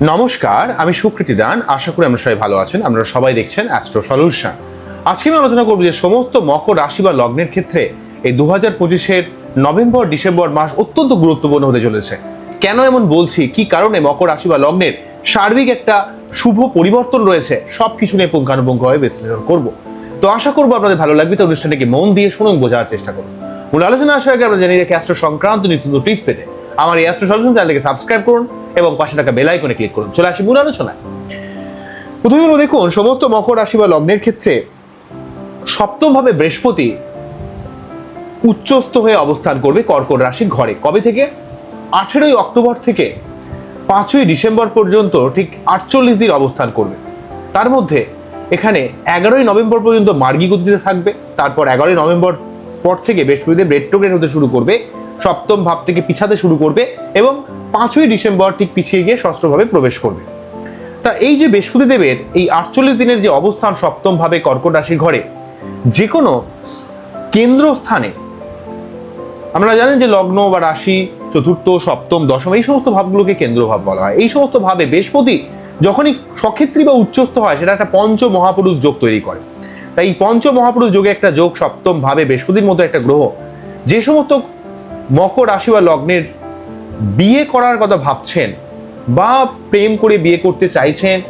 নমস্কার, আমি সুকৃতি দান। আশা করি আমরা সবাই ভালো আছেন। আপনারা সবাই দেখছেন অ্যাস্ট্রো সলিউশন আজকে আমি আলোচনা করব যে সমস্ত মকর রাশি বা লগ্নের ক্ষেত্রে এই দু হাজার পঁচিশের নভেম্বর, ডিসেম্বর মাস অত্যন্ত গুরুত্বপূর্ণ হতে চলেছে। কেন এমন বলছি? কি কারণে মকর রাশি বা লগ্নের সার্বিক একটা শুভ পরিবর্তন রয়েছে? সব কিছু নিয়ে পুঙ্খানুপুঙ্খভাবে বিশ্লেষণ করব। তো আশা করব আপনাদের ভালো লাগবে। তো অনুষ্ঠানটাকে মন দিয়ে শুনুন, বোঝার চেষ্টা করুন। মূল আলোচনা আসার আগে আমরা জানি রেখে অ্যাস্ট্রো সংক্রান্ত নিত্য টিপস পেতে আমার এই অ্যাস্ট্রো সলিউশন চ্যানেলকে সাবস্ক্রাইব করুন। এবং পাশে থাকা বেল আইকনে ক্লিক করুন। চলে আসি মূল আলোচনায়। প্রথমে হলো দেখুন, সমস্ত মকর রাশি বা লগ্নের ক্ষেত্রে সপ্তম ভাবে বৃহস্পতি উচ্চস্থ হয়ে অবস্থান করবে কর্কট রাশির ঘরে। কবে থেকে? আঠেরোই অক্টোবর থেকে পাঁচই ডিসেম্বর পর্যন্ত ঠিক আটচল্লিশ দিন অবস্থান করবে। তার মধ্যে এখানে এগারোই নভেম্বর পর্যন্ত মার্গী গতিতে থাকবে। তারপর এগারোই নভেম্বর পর থেকে বৃহস্পতিদেব রেট্রোগ্রেড হতে শুরু করবে। সপ্তম ভাব থেকে পিছাতে শুরু করবে এবং পাঁচই ডিসেম্বর ঠিক পিছিয়ে গিয়ে ষষ্ঠভাবে প্রবেশ করবে। তা এই যে বৃহস্পতি দেবের এই আটচল্লিশ দিনের যে অবস্থান সপ্তম ভাবে কর্কট রাশির ঘরে যে কোনো কেন্দ্রস্থানে আমরা জানেন যে লগ্ন বা রাশি, চতুর্থ, সপ্তম, দশম, এই সমস্ত ভাবগুলোকে কেন্দ্রভাব বলা হয়। এই সমস্ত ভাবে বৃহস্পতি যখনই সক্ষেত্রী বা উচ্চস্থ হয়, সেটা একটা পঞ্চ মহাপুরুষ যোগ তৈরি করে। তাই এই পঞ্চ মহাপুরুষ যোগে একটা যোগ সপ্তম ভাবে বৃহস্পতির মতো একটা গ্রহ, যে সমস্ত মকর রাশি বা লগ্নের বিয়ে করার কথা ভাবছেন বা প্রেম করে বিয়ে করতে চাইছেন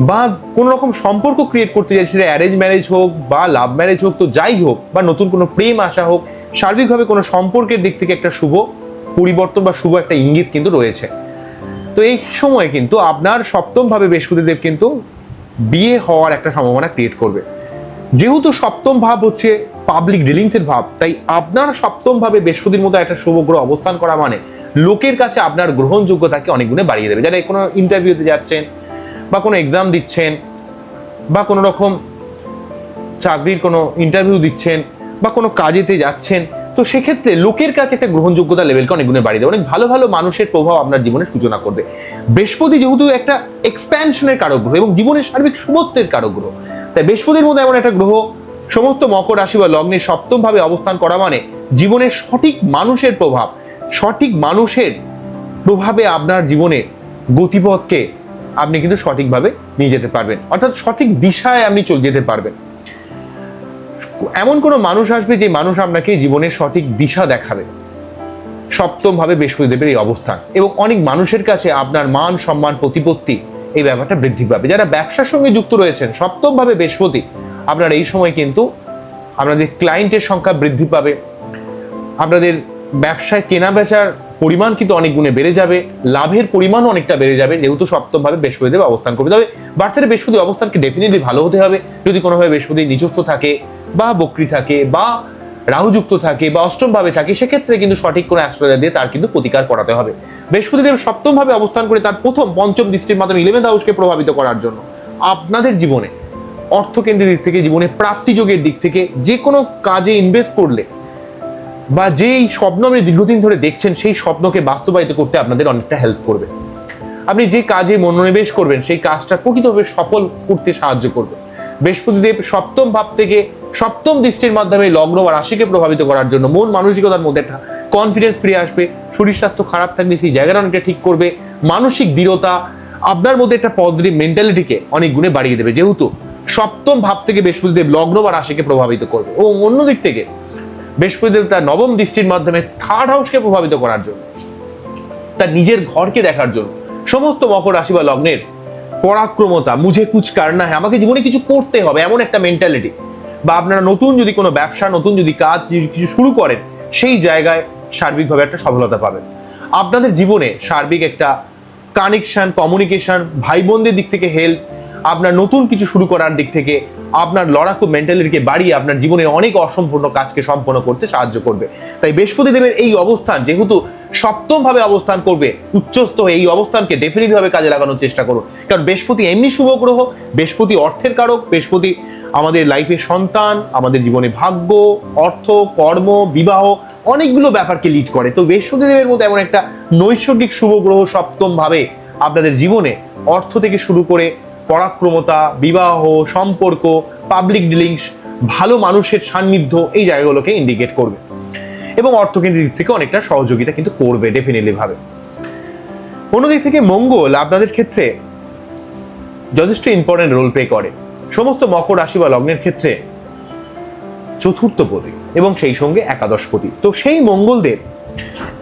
বা কোনো রকম সম্পর্ক ক্রিয়েট করতে চাইছেন অ্যারেঞ্জ ম্যারেজ হোক বা লাভ ম্যারেজ হোক, তো যাই হোক বা নতুন কোনো প্রেম আসা হোক, সার্বিকভাবে কোনো সম্পর্কের দিক থেকে একটা শুভ পরিবর্তন বা শুভ একটা ইঙ্গিত কিন্তু রয়েছে। তো এই সময় কিন্তু আপনার সপ্তমভাবে বৃহস্পতিদেব কিন্তু বিয়ে হওয়ার একটা সম্ভাবনা ক্রিয়েট করবে। যেহেতু সপ্তম ভাব হচ্ছে পাবলিক ডিলিংসের ভাব, তাই আপনার সপ্তম ভাবে বৃহস্পতির মতো একটা গ্রহ অবস্থান করা মানে লোকের কাছে আপনার গ্রহণযোগ্যতাকে অনেক গুণে বাড়িয়ে দেবে। যারা কোনো ইন্টারভিউতে যাচ্ছেন বা কোনো এক্সাম দিচ্ছেন বা কোনো রকম চাকরির কোনো ইন্টারভিউ দিচ্ছেন বা কোনো কাজেতে যাচ্ছেন, তো সেক্ষেত্রে লোকের কাছে একটা গ্রহণযোগ্যতা লেভেলকে অনেক গুণে বাড়িয়ে দেবে। অনেক ভালো ভালো মানুষের প্রভাব আপনার জীবনে সূচনা করবে। বৃহস্পতি যেহেতু একটা এক্সপ্যানশনের কারক গ্রহ এবং জীবনের সার্বিক শুভত্বের কারক গ্রহ তাই বৃহস্পতির মধ্যে এমন একটা গ্রহ সমস্ত মকর রাশি বা লগ্নের সপ্তম ভাবে অবস্থান করা মানে জীবনের সঠিক মানুষের প্রভাব, সঠিক মানুষের প্রভাবে আপনার জীবনে গতিপথকে আপনি কিন্তু সঠিকভাবে নিয়ে যেতে পারবেন। অর্থাৎ সঠিক দিশায় আপনি চলে যেতে পারবেন। এমন কোনো মানুষ আসবে যে মানুষ আপনাকে জীবনের সঠিক দিশা দেখাবে। সপ্তম ভাবে বৃহস্পতিদেবের এই অবস্থান এবং অনেক মানুষের কাছে আপনার মান, সম্মান, প্রতিপত্তি এই ব্যাপারটা বৃদ্ধি পাবে। যারা ব্যবসার সঙ্গে যুক্ত রয়েছেন সপ্তম ভাবে বৃহস্পতি আপনার এই সময় কিন্তু আপনাদের ক্লায়েন্টের সংখ্যা বৃদ্ধি পাবে। আপনাদের ব্যবসায় কেনা বেচার পরিমাণ কিন্তু অনেক গুণে বেড়ে যাবে, লাভের পরিমাণও অনেকটা বেড়ে যাবে, যেহেতু সপ্তমভাবে বৃহস্পতিদেব অবস্থান করবে। তবে বাচ্চাদের বৃহস্পতি অবস্থানকে ডেফিনেটলি ভালো হতে হবে। যদি কোনোভাবে বৃহস্পতি নিজস্ব থাকে বা বক্রি থাকে বা রাহুযুক্ত থাকে বা অষ্টমভাবে থাকে, সেক্ষেত্রে কিন্তু সঠিক কোনো অ্যাস্ট্রোলজার দিয়ে তার কিন্তু প্রতিকার করাতে হবে। বৃহস্পতিদেব সপ্তম ভাবে অবস্থান করে তার প্রথম পঞ্চম দৃষ্টির মাধ্যমে ইলেভেন্থ হাউসকে প্রভাবিত করার জন্য। আপনাদের জীবনে, অর্থকেন্দ্রের দিক থেকে, জীবনে প্রাপ্তিযোগের দিক থেকে যে কোনো কাজে ইনভেস্ট করলে বা যেই স্বপ্ন আপনি দীর্ঘদিন ধরে দেখছেন, সেই স্বপ্নকে বাস্তবায়িত করতে আপনাদের অনেকটা হেল্প করবে। আপনি যে কাজে মনোনিবেশ করবেন, সেই কাজটা প্রকৃতভাবে সফল করতে সাহায্য করবে। বৃহস্পতিদেব সপ্তম ভাব থেকে সপ্তম দৃষ্টির মাধ্যমে লগ্ন বা রাশিকে প্রভাবিত করার জন্য মন মানসিকতার মধ্যে একটা কনফিডেন্স ফিরে আসবে, শরীর স্বাস্থ্য খারাপ থাকলে সেই জায়গাটা অনেকটা ঠিক করবে, মানসিক দৃঢ়তা, আপনার মধ্যে একটা পজিটিভ মেন্টালিটিকে অনেক গুণে বাড়িয়ে দেবে। যেহেতু সপ্তম ভাব থেকে বৃহস্পতিদেব লগ্ন বা রাশিকে প্রভাবিত করবে এবং অন্য দিক থেকে বৃহস্পতিদেব তার নবম দৃষ্টির মাধ্যমে থার্ড হাউসকে প্রভাবিত করার জন্য, তার নিজের ঘরকে দেখার জন্য, সমস্ত মকর রাশি বা লগ্নের পরাক্রমতা, মুঝে কুচ কারনা হ্যাঁ আমাকে জীবনে কিছু করতে হবে এমন একটা মেন্টালিটি বা আপনারা নতুন যদি কোনো ব্যবসা, নতুন যদি কাজ কিছু শুরু করেন, সেই জায়গায় সার্বিকভাবে একটা সফলতা পাবেন। আপনাদের জীবনে সার্বিক একটা কানেকশন কমিউনিকেশন ভাই বোনদের দিক থেকে হেল্প আপনার নতুন কিছু শুরু করার দিক থেকে আপনার লড়াকু মেন্টালিটিকে বাড়িয়ে আপনার জীবনে অনেক অসম্পূর্ণ কাজকে সম্পন্ন করতে সাহায্য করবে। তাই বৃহস্পতি দেবের এই অবস্থান, যেহেতু সপ্তম ভাবে অবস্থান করবে, উচ্চস্থ হয়ে এই অবস্থানকে ডেফিনেটলি ভাবে কাজে লাগানোর চেষ্টা করুন। কারণ বৃহস্পতি এমনি শুভ গ্রহ, বৃহস্পতি অর্থের কারক, বৃহস্পতি আমাদের লাইফে সন্তান, আমাদের জীবনে ভাগ্য, অর্থ, কর্ম, বিবাহ অনেকগুলো ব্যাপারকে লিড করে। তো বৃহস্পতি দেবের মধ্যে এমন একটা নৈসর্গিক শুভ গ্রহ সপ্তম ভাবে আপনাদের জীবনে অর্থ থেকে শুরু করে পরাক্রমতা, বিবাহ, সম্পর্ক পাবলিক ডিলিংস ভালো মানুষের সান্নিধ্য এই জায়গাগুলোকে ইন্ডিকেট করবে। এবং অর্থকেন্দ্রের দিক থেকে অনেকটা সহযোগিতা কিন্তু করবে ডেফিনেটলি ভাবে। অন্যদিক থেকে মঙ্গল আপনাদের ক্ষেত্রে যথেষ্ট ইম্পর্টেন্ট রোল প্লে করে। সমস্ত মকর রাশি বা লগ্নের ক্ষেত্রে চতুর্থ পতি এবং সেই সঙ্গে একাদশ পতি তো সেই মঙ্গলদেব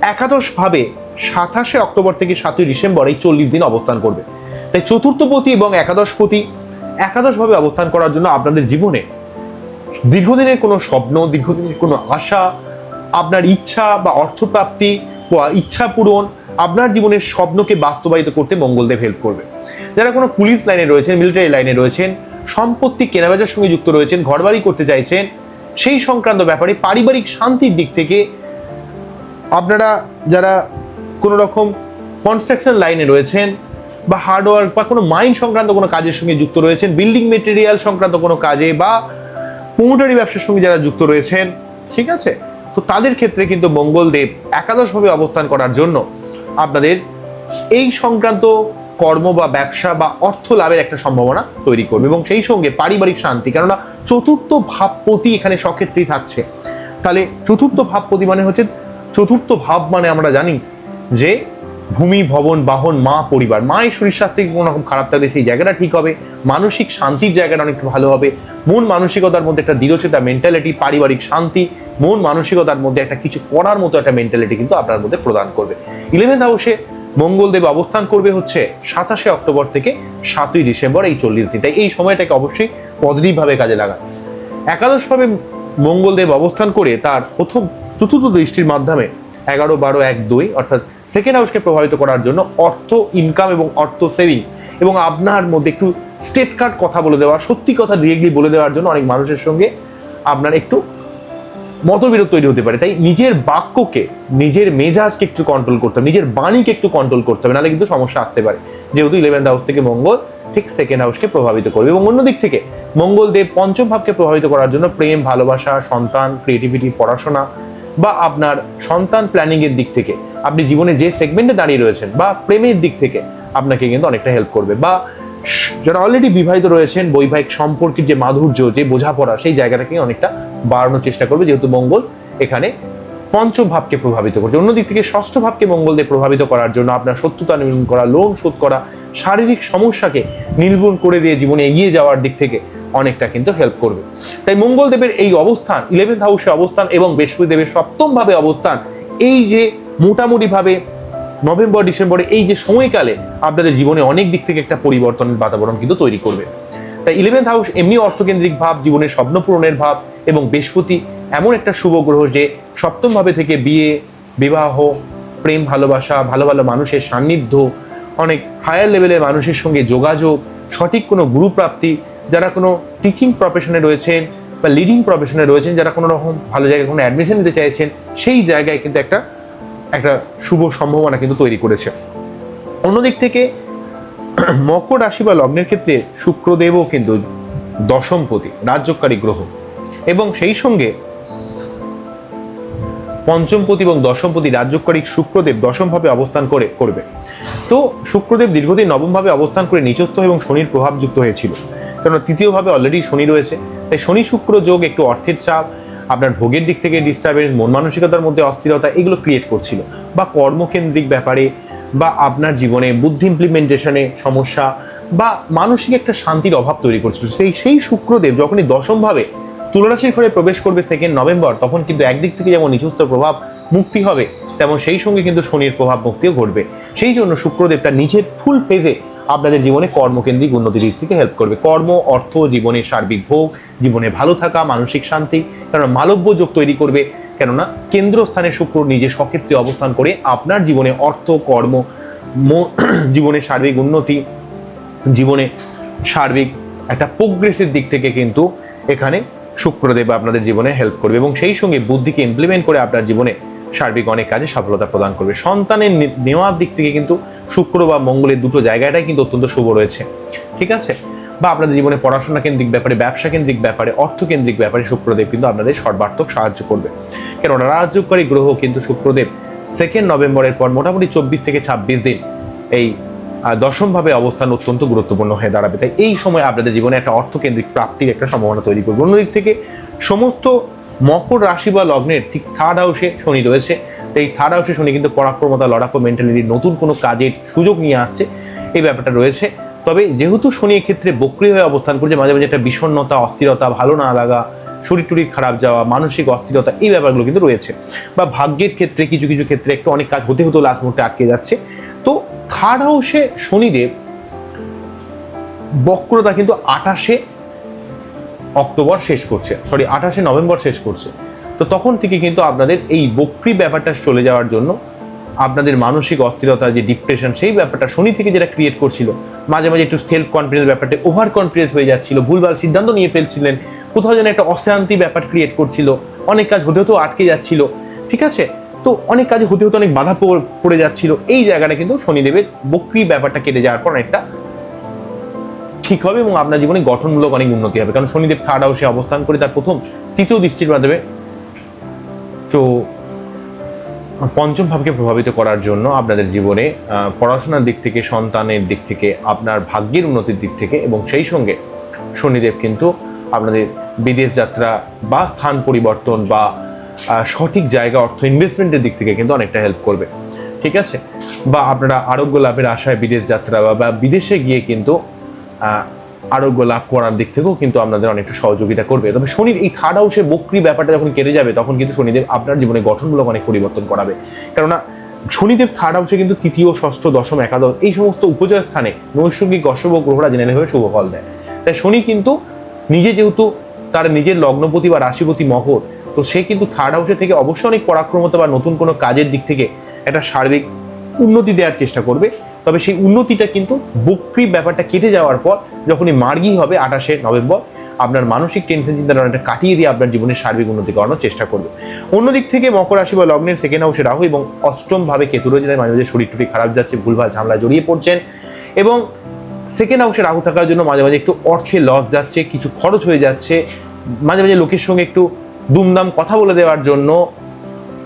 একাদশ ভাবে সাতাশে অক্টোবর থেকে সাতই ডিসেম্বর এই চল্লিশ দিন অবস্থান করবে। তাই চতুর্থ পতি এবং একাদশ পতি একাদশ ভাবে অবস্থান করার জন্য আপনাদের জীবনে দীর্ঘদিনের কোনো স্বপ্ন, দীর্ঘদিনের কোনো আশা, আপনার ইচ্ছা বা অর্থপ্রাপ্তি বা ইচ্ছা পূরণ, আপনার জীবনের স্বপ্নকে বাস্তবায়িত করতে মঙ্গলদেব হেল্প করবে। যারা কোনো পুলিশ লাইনে রয়েছেন মিলিটারি লাইনে রয়েছেন সম্পত্তি কেনাবেচার সঙ্গে যুক্ত রয়েছেন, ঘরবাড়ি করতে চাইছেন, সেই সংক্রান্ত ব্যাপারে পারিবারিক শান্তির দিক থেকে আপনারা যারা কোনো রকম কনস্ট্রাকশন লাইনে রয়েছেন বা হার্ডওয়ার্ক বা কোনো মাইন সংক্রান্ত কোনো কাজের সঙ্গে যুক্ত রয়েছেন বিল্ডিং মেটেরিয়াল সংক্রান্ত কোনো কাজে বা প্রমোটারি ব্যবসার সঙ্গে যারা যুক্ত রয়েছেন, ঠিক আছে? তো তাদের ক্ষেত্রে কিন্তু মঙ্গলদেব একাদশভাবে অবস্থান করার জন্য আপনাদের এই সংক্রান্ত কর্ম বা ব্যবসা বা অর্থ লাভের একটা সম্ভাবনা তৈরি করবে এবং সেই সঙ্গে পারিবারিক শান্তি, কেননা চতুর্থ ভাবপতি এখানে সক্ষেত্রেই থাকছে। তাহলে চতুর্থ ভাবপতি মানে হচ্ছে, চতুর্থ ভাব মানে আমরা জানি যে ভূমি, ভবন, বাহন, মা, পরিবার। মায়ের শরীর স্বাস্থ্যে কোনো রকম খারাপ থাকলে সেই জায়গাটা ঠিক হবে, মানসিক শান্তির জায়গাটা অনেকটা ভালো হবে, মন মানসিকতার মধ্যে একটা দৃঢ়চেতা মেন্টালিটি পারিবারিক শান্তি, মন মানসিকতার মধ্যে একটা কিছু করার মতো একটা মেন্টালিটি কিন্তু আপনার মধ্যে প্রদান করবে। ইলেভেন্থ হাউসে মঙ্গলদেব অবস্থান করবে হচ্ছে সাতাশে অক্টোবর থেকে সাতই ডিসেম্বর, এই চল্লিশ দিন। তাই এই সময়টাকে অবশ্যই পজিটিভভাবে কাজে লাগান। একাদশভাবে মঙ্গলদেব অবস্থান করে তার প্রথম চতুর্থ দৃষ্টির মাধ্যমে এগারো, বারো, এক, দুই, অর্থাৎ সেকেন্ড হাউসকে প্রভাবিত করার জন্য অর্থ ইনকাম এবং অর্থ সেভিং এবং আপনার মধ্যে একটু স্টেট কার্ড কথা বলে দেওয়া, সত্যি কথা ডিরেক্টলি বলে দেওয়ার জন্য অনেক মানুষের সঙ্গে আপনার একটু মতবিরোধ তৈরি হতে পারে। তাই নিজের বাক্যকে, নিজের মেজাজকে একটু কন্ট্রোল করতে হবে, নিজের বাণীকে একটু কন্ট্রোল করতে হবে, নাহলে কিন্তু সমস্যা আসতে পারে। যেহেতু ইলেভেন্থ হাউস থেকে মঙ্গল, ঠিক সেকেন্ড হাউসকে প্রভাবিত করবে। এবং অন্যদিক থেকে মঙ্গলদেব পঞ্চম ভাবকে প্রভাবিত করার জন্য প্রেম, ভালোবাসা, সন্তান ক্রিয়েটিভিটি পড়াশোনা বা আপনার সন্তান প্ল্যানিং এর দিক থেকে, আপনি জীবনে যে সেগমেন্টে দাঁড়িয়ে রয়েছেন বা প্রেমের দিক থেকে আপনাকে কিন্তু অনেকটা হেল্প করবে। বা যারা অলরেডি বিবাহিত রয়েছেন, বৈবাহিক সম্পর্কের যে মাধুর্য, যে বোঝাপড়া, সেই জায়গাটাকে অনেকটা বাড়ানোর চেষ্টা করবে। যেহেতু মঙ্গল এখানে পঞ্চম ভাবকে প্রভাবিত করছে। অন্যদিক থেকে ষষ্ঠ ভাবকে মঙ্গল দিয়ে প্রভাবিত করার জন্য আপনার শত্রুতা নির্মূল করা লোন শোধ করা, শারীরিক সমস্যাকে নির্মূল করে দিয়ে জীবনে এগিয়ে যাওয়ার দিক থেকে অনেকটা কিন্তু হেল্প করবে। তাই মঙ্গলদেবের এই অবস্থান ইলেভেন্থ হাউসে অবস্থান এবং বৃহস্পতি দেবের সপ্তম ভাবে অবস্থান, এই যে মোটামুটি ভাবে নভেম্বর, ডিসেম্বরে এই যে সময়কালে আপনাদের জীবনে অনেক দিক থেকে একটা পরিবর্তনের বাতাবরণ কিন্তু তৈরি করবে। তাই ইলেভেন্থ হাউস এমনি অর্থকেন্দ্রিক ভাব, জীবনের স্বপ্ন পূরণের ভাব এবং বৃহস্পতি এমন একটা শুভ গ্রহ যে সপ্তম ভাবে থেকে বিয়ে, বিবাহ, প্রেম, ভালোবাসা, ভালো ভালো মানুষের সান্নিধ্য, অনেক হায়ার লেভেলের মানুষের সঙ্গে যোগাযোগ, সঠিক কোনো গুরুপ্রাপ্তি, যারা কোনো টিচিং প্রফেশনে রয়েছেন বা লিডিং প্রফেশনে রয়েছেন, যারা কোনো রকম ভালো জায়গায় কোনো অ্যাডমিশন নিতে চাইছেন, সেই জায়গায় কিন্তু একটা একটা শুভ সম্ভাবনা কিন্তু তৈরি করেছে। অন্যদিক থেকে, মকর রাশি বা লগ্নের ক্ষেত্রে শুক্রদেবও কিন্তু দশমপতি রাজ্যকারী গ্রহ। এবং সেই সঙ্গে পঞ্চমপতি এবং দশমপতি রাজ্যকারী শুক্রদেব দশমভাবে অবস্থান করে, করবে। তো শুক্রদেব দীর্ঘদিন নবমভাবে অবস্থান করে নিচস্থ এবং শনির প্রভাবযুক্ত হয়েছিল। কারণ তৃতীয়ভাবে অলরেডি শনি রয়েছে। তাই শনি শুক্র যোগ একটু অর্থের চাপ আপনার ভোগের দিক থেকে ডিস্টার্বেন্স মন মানসিকতার মধ্যে অস্থিরতা, এগুলো ক্রিয়েট করছিল। বা কর্মকেন্দ্রিক ব্যাপারে, বা আপনার জীবনে বুদ্ধি ইমপ্লিমেন্টেশনে সমস্যা, বা মানসিক একটা শান্তির অভাব তৈরি করছিল। সেই সেই শুক্রদেব যখনই দশমভাবে তুলারাশির ঘরে প্রবেশ করবে সেকেন্ড নভেম্বর তখন কিন্তু একদিক থেকে যেমন নিজস্ব প্রভাব মুক্তি হবে, তেমন সেই সঙ্গে কিন্তু শনির প্রভাব মুক্তিও ঘটবে। সেই জন্য শুক্রদেব তার নিজের ফুল ফেজে আপনাদের জীবনে কর্মকেন্দ্রিক উন্নতির দিক থেকে হেল্প করবে। কর্ম, অর্থ জীবনের সার্বিক ভোগ, জীবনে ভালো থাকা, মানসিক শান্তি কারণ মালব্য যোগ তৈরি করবে। কেননা কেন্দ্রস্থানে শুক্র নিজে সক্ষেত্রে অবস্থান করে আপনার জীবনে অর্থ, কর্ম জীবনের সার্বিক উন্নতি, জীবনে সার্বিক একটা প্রোগ্রেসের দিক থেকে কিন্তু এখানে শুক্রদেব আপনাদের জীবনে হেল্প করবে এবং সেই সঙ্গে বুদ্ধিকে ইমপ্লিমেন্ট করে আপনার জীবনে সার্বিক অনেক কাজে সফলতা প্রদান করবে। সন্তানের নেওয়ার দিক থেকে কিন্তু শুক্র বা মঙ্গলের দুটো জায়গাটাই কিন্তু অত্যন্ত শুভ রয়েছে। ঠিক আছে? বা আপনাদের জীবনে পড়াশোনা কেন্দ্রিক ব্যাপারে, ব্যবসা কেন্দ্রিক ব্যাপারে অর্থকেন্দ্রিক ব্যাপারে শুক্রদেব কিন্তু আপনাদের সর্বার্থক সাহায্য করবে। কেননা রাজ্যকারী গ্রহ কিন্তু শুক্রদেব সেকেন্ড নভেম্বরের পর মোটামুটি চব্বিশ থেকে ছাব্বিশ দিন এই দশমভাবে অবস্থান অত্যন্ত গুরুত্বপূর্ণ হয়ে দাঁড়াবে। তাই এই সময় আপনাদের জীবনে একটা অর্থকেন্দ্রিক প্রাপ্তির একটা সম্ভাবনা তৈরি করবে। অন্যদিক থেকে সমস্ত মকর রাশি বা লগ্নের ঠিক থার্ড হাউসে শনি রয়েছে। এই থার্ড হাউসে শনি কিন্তু পরাক্রমতা, লড়াকো মেন্টালিটি নতুন কোনো কাজের সুযোগ নিয়ে আসছে। এই ব্যাপারটা রয়েছে। তবে যেহেতু শনি ক্ষেত্রে বক্রি হয়ে অবস্থান করছে, মাঝে মাঝে একটা বিষণ্ণতা, অস্থিরতা, ভালো না লাগা, শরীর টরির খারাপ যাওয়া, মানসিক অস্থিরতা, এই ব্যাপারগুলো কিন্তু রয়েছে। বা ভাগ্যের ক্ষেত্রে কিছু কিছু ক্ষেত্রে একটু অনেক কাজ হতে, হতো লাস্ট মুহূর্তে আটকে যাচ্ছে। তো থার্ড হাউসে শনিদেব বক্রতা কিন্তু আঠাশে অক্টোবর শেষ করছে সরি আঠাশে নভেম্বর শেষ করছে। তো তখন থেকে কিন্তু আপনাদের এই বক্রি ব্যাপারটা চলে যাওয়ার জন্য আপনাদের মানসিক অস্থিরতা, যে ডিপ্রেশন সেই ব্যাপারটা শনি থেকে যেটা ক্রিয়েট করছিল, মাঝে মাঝে একটু সেলফ কনফিডেন্স ব্যাপারটা ওভার কনফিডেন্স হয়ে যাচ্ছিল, ভুলভাল সিদ্ধান্ত নিয়ে ফেলছিলেন, কোথাও যেন একটা অশান্তি ব্যাপার ক্রিয়েট করছিল, অনেক কাজ হতে হতেও আটকে যাচ্ছিল, ঠিক আছে? তো অনেক কাজে হতে হতে অনেক বাধা পড়- যাচ্ছিল, এই জায়গাটা কিন্তু শনিদেবের বক্রি ব্যাপারটা কেটে যাওয়ার পর অনেকটা ঠিক হবে এবং আপনার জীবনে গঠনমূলক অনেক উন্নতি হবে। কারণ শনিদেব থার্ড হাউসে অবস্থান করে তার প্রথম, তৃতীয় দৃষ্টির মাধ্যমে তো পঞ্চম ভাবকে প্রভাবিত করার জন্য আপনাদের জীবনে পড়াশোনার দিক থেকে, সন্তানের দিক থেকে, আপনার ভাগ্যের উন্নতির দিক থেকে এবং সেই সঙ্গে শনিদেব কিন্তু আপনাদের বিদেশ যাত্রা বা স্থান পরিবর্তন বা সঠিক জায়গা অর্থ ইনভেস্টমেন্টের দিক থেকে কিন্তু অনেকটা হেল্প করবে। ঠিক আছে? বা আপনারা আরোগ্য লাভের আশায় বিদেশ যাত্রা বা- বিদেশে গিয়ে কিন্তু আরোগ্য লাভ করার দিক থেকেও কিন্তু আপনাদের অনেকটা সহযোগিতা করবে। তবে শনির এই থার্ড হাউসে বক্রি ব্যাপারটা যখন কেটে যাবে, তখন কিন্তু শনিদেব আপনার জীবনে গঠনমূলক অনেক পরিবর্তন করাবে। কেননা শনিদেব থার্ড হাউসে কিন্তু তৃতীয়, ষষ্ঠ, দশম, একাদশ এই সমস্ত উপজয় স্থানে নৈসর্গিক অশুভ গ্রহরা জেনারেলভাবে শুভ ফল দেয়। তাই শনি কিন্তু নিজে যেহেতু তার নিজের লগ্নপতি বা রাশিপতি মকর, তো সে কিন্তু থার্ড হাউসে থেকে অবশ্যই অনেক পরাক্রমতা বা নতুন কোনো কাজের দিক থেকে একটা সার্বিক উন্নতি দেওয়ার চেষ্টা করবে। তবে সেই উন্নতিটা কিন্তু বক্রি ব্যাপারটা কেটে যাওয়ার পর যখনই মার্গী হবে আঠাশে নভেম্বর, আপনার মানসিক টেনশন চিন্তা কাটিয়ে দিয়ে আপনার জীবনের সার্বিক উন্নতি করানোর চেষ্টা করবে। অন্যদিক থেকে মকর রাশি বা লগ্নের সেকেন্ড হাউসে রাহু এবং অষ্টম ভাবে কেতু রয়েছে মাঝে মাঝে শরীর টুরি খারাপ যাচ্ছে, ভুলভাল ঝামেলা জড়িয়ে পড়ছেন এবং সেকেন্ড হাউসে রাহু থাকার জন্য মাঝে মাঝে একটু অর্থে লস যাচ্ছে, কিছু খরচ হয়ে যাচ্ছে, মাঝে মাঝে লোকের সঙ্গে একটু দুমদাম কথা বলে দেওয়ার জন্য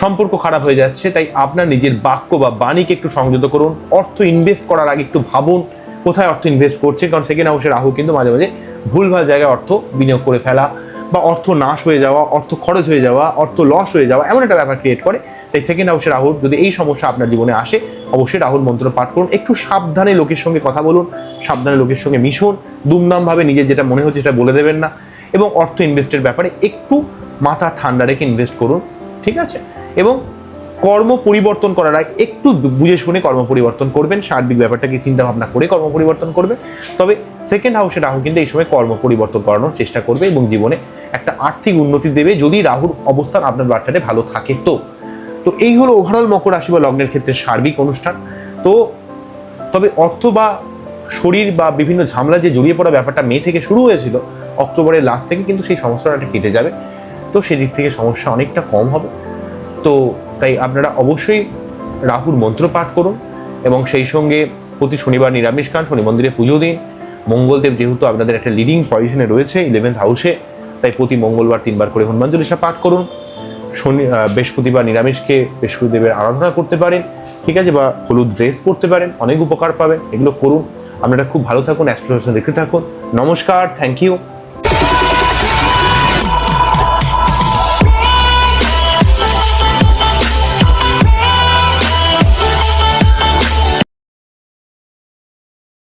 সম্পর্ক খারাপ হয়ে যাচ্ছে, তাই আপনার নিজের বাক্য বা বাণীকে একটু সংযত করুন, অর্থ ইনভেস্ট করার আগে একটু ভাবুন কোথায় অর্থ ইনভেস্ট করছে কারণ সেকেন্ড হাউসে রাহু কিন্তু মাঝে মাঝে ভুলভাল জায়গায় অর্থ বিনিয়োগ করে ফেলা বা অর্থ নাশ হয়ে যাওয়া, অর্থ খরচ হয়ে যাওয়া, অর্থ লস হয়ে যাওয়া, এমন একটা ব্যাপার ক্রিয়েট করে। তাই সেকেন্ড হাউসে রাহুর যদি এই সমস্যা আপনার জীবনে আসে, অবশ্যই রাহুল মন্ত্র পাঠ করুন। একটু সাবধানে লোকের সঙ্গে কথা বলুন, সাবধানে লোকের সঙ্গে মিশুন, দুমদামভাবে নিজের যেটা মনে হচ্ছে সেটা বলে দেবেন না এবং অর্থ ইনভেস্টের ব্যাপারে একটু মাথা ঠান্ডা রেখে ইনভেস্ট করুন, ঠিক আছে? এবং কর্ম পরিবর্তন করার আগে একটু বুঝে শুনে কর্ম পরিবর্তন করবেন। সার্বিক ব্যাপারটাকে চিন্তা ভাবনা করে কর্ম পরিবর্তন করবে। তবে সেকেন্ড হাউসে রাহু কিন্তু এই সময় কর্ম পরিবর্তন করানোর চেষ্টা করবে এবং জীবনে একটা আর্থিক উন্নতি দেবে যদি রাহুর অবস্থান আপনার বাচ্চাটা ভালো থাকে তো। তো এই হলো ওভারঅল মকর রাশি বা লগ্নের ক্ষেত্রে সার্বিক অনুষ্ঠান। তো তবে অর্থ বা শরীর বা বিভিন্ন ঝামেলা যে জড়িয়ে পড়া ব্যাপারটা মে থেকে শুরু হয়েছিল, অক্টোবরের লাস্ট থেকে কিন্তু সেই সমস্যাটা কেটে যাবে। তো সেদিক থেকে সমস্যা অনেকটা কম হবে। তো তাই আপনারা অবশ্যই রাহুর মন্ত্র পাঠ করুন এবং সেই সঙ্গে প্রতি শনিবার নিরামিষ খান, শনি মন্দিরে পুজো দিন। মঙ্গলদেব যেহেতু আপনাদের একটা লিডিং পজিশনে রয়েছে ইলেভেন্থ হাউসে তাই প্রতি মঙ্গলবার তিনবার করে হনুমান চল্লিশা পাঠ করুন। শনি বৃহস্পতিবার নিরামিষকে বৃহস্পতিদেবের আরাধনা করতে পারেন, ঠিক আছে, বা হলুদ ড্রেস পরতে পারেন, অনেক উপকার পাবেন, এগুলো করুন। আপনারা খুব ভালো থাকুন অ্যাস্ট্রোলজি দেখতে থাকুন। নমস্কার থ্যাংক ইউ